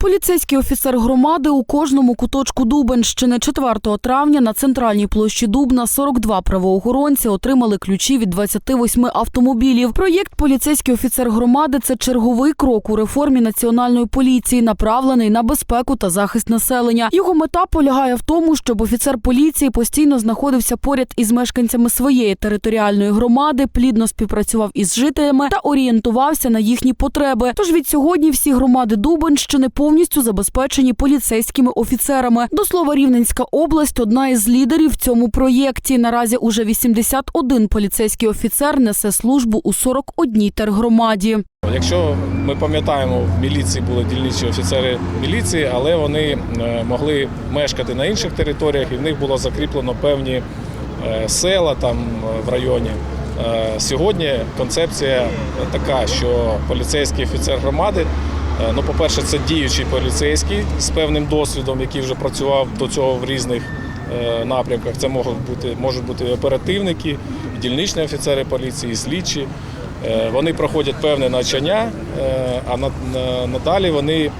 Поліцейський офіцер громади у кожному куточку Дубенщини 4 травня на центральній площі Дубна 42 правоохоронці отримали ключі від 28 автомобілів. Проєкт поліцейський офіцер громади це черговий крок у реформі національної поліції, направлений на безпеку та захист населення. Його мета полягає в тому, щоб офіцер поліції постійно знаходився поряд із мешканцями своєї територіальної громади, плідно співпрацював із жителями та орієнтувався на їхні потреби. Тож від сьогодні всі громади Дубенщини повністю забезпечені поліцейськими офіцерами. До слова, Рівненська область одна із лідерів в цьому проєкті. Наразі уже 81 поліцейський офіцер несе службу у 41 тергромаді. Якщо ми пам'ятаємо, в міліції були дільничі офіцери міліції, але вони е, могли мешкати на інших територіях, і в них було закріплено певні е, села там е, в районі. Сьогодні концепція така, що поліцейський офіцер громади, ну, по-перше, це діючий поліцейський з певним досвідом, який вже працював до цього в різних е, напрямках. Це можуть бути, можуть бути оперативники, дільничні офіцери поліції, слідчі. Е, Вони проходять певне навчання, е, а на- на- надалі вони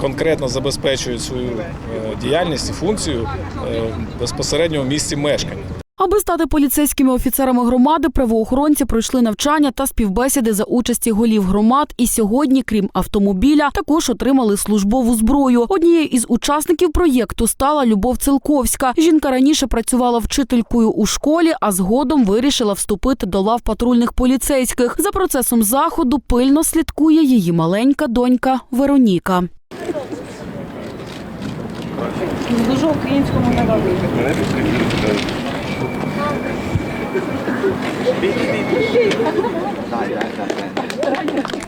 конкретно забезпечують свою е, діяльність і функцію е, безпосередньо в місці мешкання. Аби стати поліцейськими офіцерами громади, правоохоронці пройшли навчання та співбесіди за участі голів громад. І сьогодні, крім автомобіля, також отримали службову зброю. Однією із учасників проєкту стала Любов Целковська. Жінка раніше працювала вчителькою у школі, а згодом вирішила вступити до лав патрульних поліцейських. За процесом заходу пильно слідкує її маленька донька Вероніка. Дуже українському народу. Біжи, Дай, дай, дай, дай.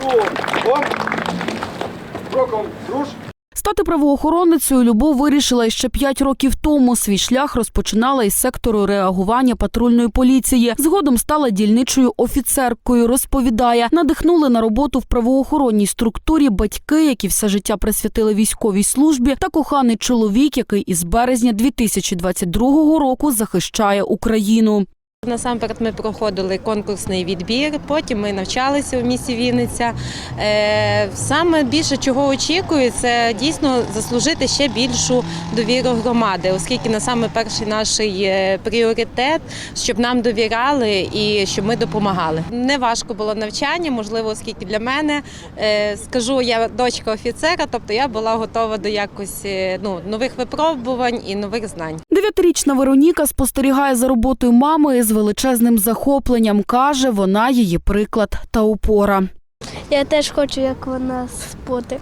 Ну, он, роком, друж. Стати правоохоронницею Любов вирішила ще п'ять років тому. Свій шлях розпочинала із сектору реагування патрульної поліції. Згодом стала дільничою офіцеркою. Розповідає, надихнули на роботу в правоохоронній структурі батьки, які все життя присвятили військовій службі, та коханий чоловік, який із березня 2022 року захищає Україну. Насамперед ми проходили конкурсний відбір, потім ми навчалися в місті Вінниця. Е, Саме більше чого очікую, це дійсно заслужити ще більшу довіру громади, оскільки на саме перший наш е, пріоритет, щоб нам довіряли і щоб ми допомагали. Не важко було навчання, можливо, оскільки для мене е, скажу, я дочка офіцера, тобто я була готова до якось ну, нових випробувань і нових знань. Дев'ятирічна Вероніка спостерігає за роботою мами з величезним захопленням. каже, вона її приклад та опора. Я теж хочу, як вона бути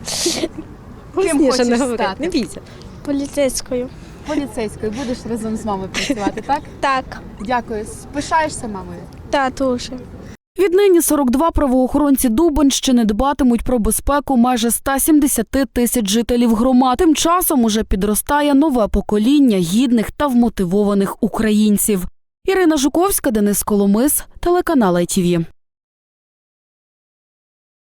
Голосніше хочеш не говори, стати? не бійся. поліцейською. Поліцейською будеш разом з мамою працювати, так? Так, Дякую. Пишаєшся мамою? тату вже. Віднині 42 правоохоронці Дубенщини дбатимуть про безпеку майже 170 тисяч жителів громад. Тим часом уже підростає нове покоління гідних та вмотивованих українців. Ірина Жуковська, Денис Коломис, телеканал ITV.